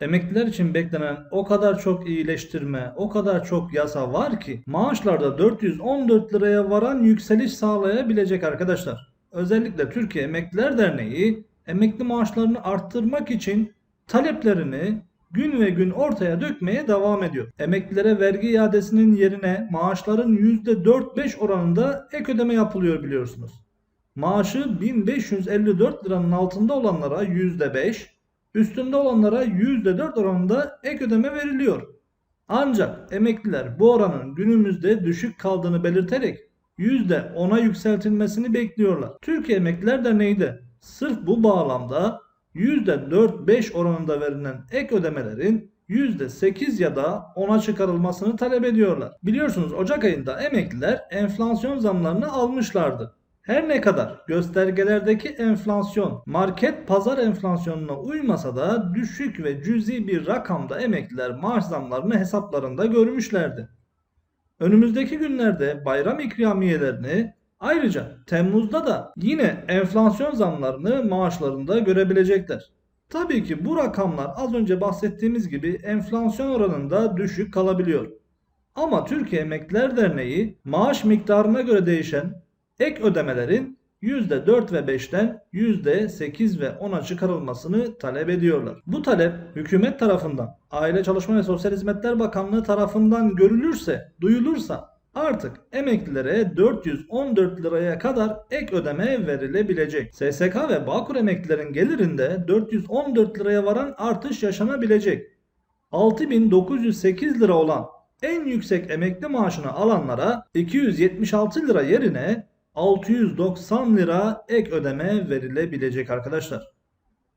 Emekliler için beklenen o kadar çok iyileştirme, o kadar çok yasa var ki maaşlarda 414 liraya varan yükseliş sağlayabilecek arkadaşlar. Özellikle Türkiye Emekliler Derneği emekli maaşlarını arttırmak için taleplerini gün ve gün ortaya dökmeye devam ediyor. Emeklilere vergi iadesinin yerine maaşların %4-5 oranında ek ödeme yapılıyor biliyorsunuz. Maaşı 1554 liranın altında olanlara %5, üstünde olanlara %4 oranında ek ödeme veriliyor. Ancak emekliler bu oranın günümüzde düşük kaldığını belirterek %10'a yükseltilmesini bekliyorlar. Türkiye Emekliler Derneği de sırf bu bağlamda %4-5 oranında verilen ek ödemelerin %8 ya da 10'a çıkarılmasını talep ediyorlar. Biliyorsunuz Ocak ayında emekliler enflasyon zamlarını almışlardı. Her ne kadar göstergelerdeki enflasyon market pazar enflasyonuna uymasa da düşük ve cüzi bir rakamda emekliler maaş zamlarını hesaplarında görmüşlerdi. Önümüzdeki günlerde bayram ikramiyelerini ayrıca Temmuz'da da yine enflasyon zamlarını maaşlarında görebilecekler. Tabii ki bu rakamlar az önce bahsettiğimiz gibi enflasyon oranında düşük kalabiliyor. Ama Türkiye Emekliler Derneği maaş miktarına göre değişen ek ödemelerin %4 ve 5'ten %8 ve 10'a çıkarılmasını talep ediyorlar. Bu talep hükümet tarafından, Aile Çalışma ve Sosyal Hizmetler Bakanlığı tarafından görülürse, duyulursa artık emeklilere 414 liraya kadar ek ödeme verilebilecek. SSK ve Bağkur emeklilerin gelirinde 414 liraya varan artış yaşanabilecek. 6908 lira olan en yüksek emekli maaşını alanlara 276 lira yerine 690 lira ek ödeme verilebilecek arkadaşlar.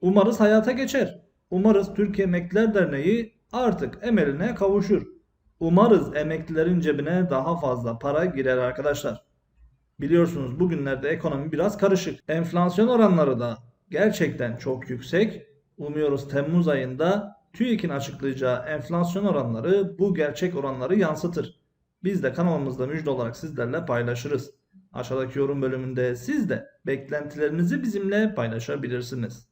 Umarız hayata geçer. Umarız Türkiye Emekliler Derneği artık emeline kavuşur. Umarız emeklilerin cebine daha fazla para girer arkadaşlar. Biliyorsunuz bugünlerde ekonomi biraz karışık. Enflasyon oranları da gerçekten çok yüksek. Umuyoruz Temmuz ayında TÜİK'in açıklayacağı enflasyon oranları bu gerçek oranları yansıtır. Biz de kanalımızda müjde olarak sizlerle paylaşırız. Aşağıdaki yorum bölümünde siz de beklentilerinizi bizimle paylaşabilirsiniz.